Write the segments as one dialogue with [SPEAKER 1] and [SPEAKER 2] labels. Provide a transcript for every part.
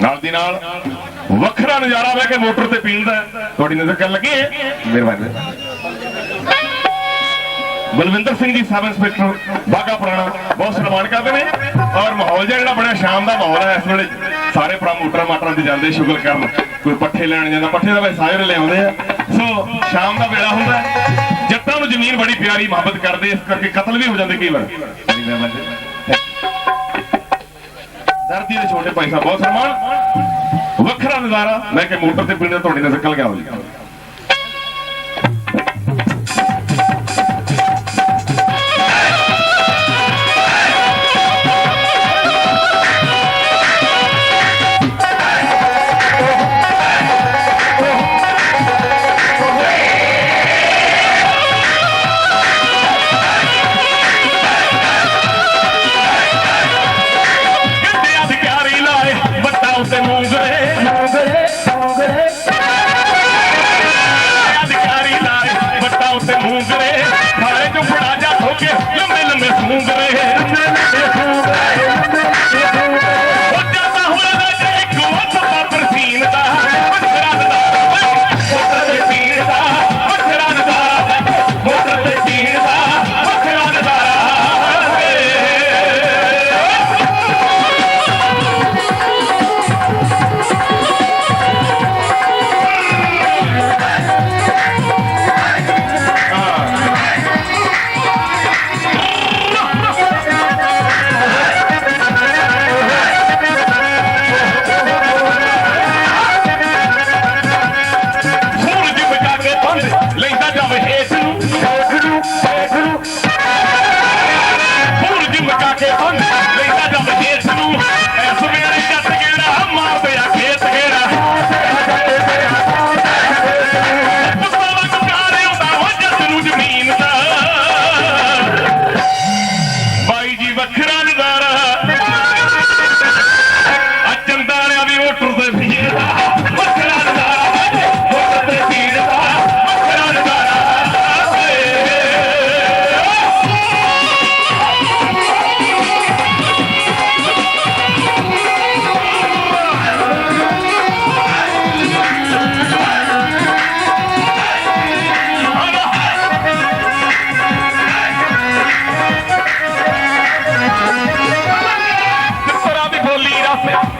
[SPEAKER 1] ਨਾਲ ਦੀ ਨਾਲ ਵੱਖਰਾ ਨਜ਼ਾਰਾ ਵੇ ਕਿ ਮੋਟਰ ਤੇ ਪੀਣ ਦਾ ਤੁਹਾਡੀ ਨਜ਼ਰ ਕਰਨ ਲੱਗੀ ਹੈ ਮਿਹਰਬਾਨੀ ਬਲਵਿੰਦਰ ਸਿੰਘ ਜੀ, ਸਬ ਇੰਸਪੈਕਟਰ ਬਾਗਾ ਪੁਰਾਣਾ, ਬਹੁਤ ਸਨਮਾਨ ਕਰਦੇ ਨੇ। ਔਰ ਮਾਹੌਲ ਜਿਹਾ ਜਿਹੜਾ ਬੜਾ ਸ਼ਾਮ ਦਾ ਮਾਹੌਲ ਹੈ, ਇਸ ਵੇਲੇ ਸਾਰੇ ਭਰਾ ਮੋਟਰਾਂ ਮਾਟਰਾਂ ਤੇ ਜਾਂਦੇ ਸ਼ੁਗਰ ਕਰਨ। ਕੋਈ ਪੱਠੇ ਲੈਣ ਜਾਂਦਾ, ਪੱਠੇ ਦਾ ਵੈਸੇ ਸਾਰੇ ਲਿਆਉਂਦੇ ਆ। ਸੋ, ਸ਼ਾਮ ਦਾ ਵੇਲਾ ਹੁੰਦਾ ਜੱਟਾਂ ਨੂੰ ਜ਼ਮੀਨ ਬੜੀ ਪਿਆਰੀ ਮੁਹੱਬਤ ਕਰਦੇ, ਇਸ ਕਰਕੇ ਕਤਲ ਵੀ ਹੋ ਜਾਂਦੇ ਕਈ ਵਾਰ। ਧਰਤੀ ਦੇ ਛੋਟੇ ਭਾਈ ਸਾਹਿਬ, ਬਹੁਤ ਸਨਮਾਨ। ਵੱਖਰਾ ਨਜ਼ਾਰਾ। ਮੈਂ ਕਿ ਮੋਟਰ ਤੇ ਪੀਣ ਦਾ ਤੁਹਾਡੀ ਨਜ਼ਰ ਕੱਲ ਗਿਆ ਹੋਈ ਕਿੱਥੇ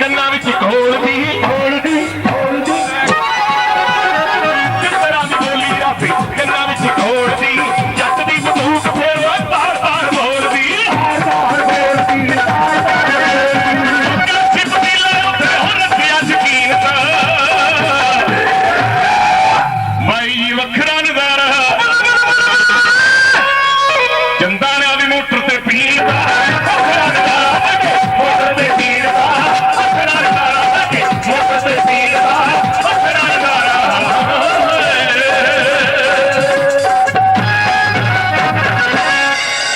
[SPEAKER 1] ਕੰਨਾਂ ਵਿੱਚ ਇੱਕ ਘੋਲ ਦੀ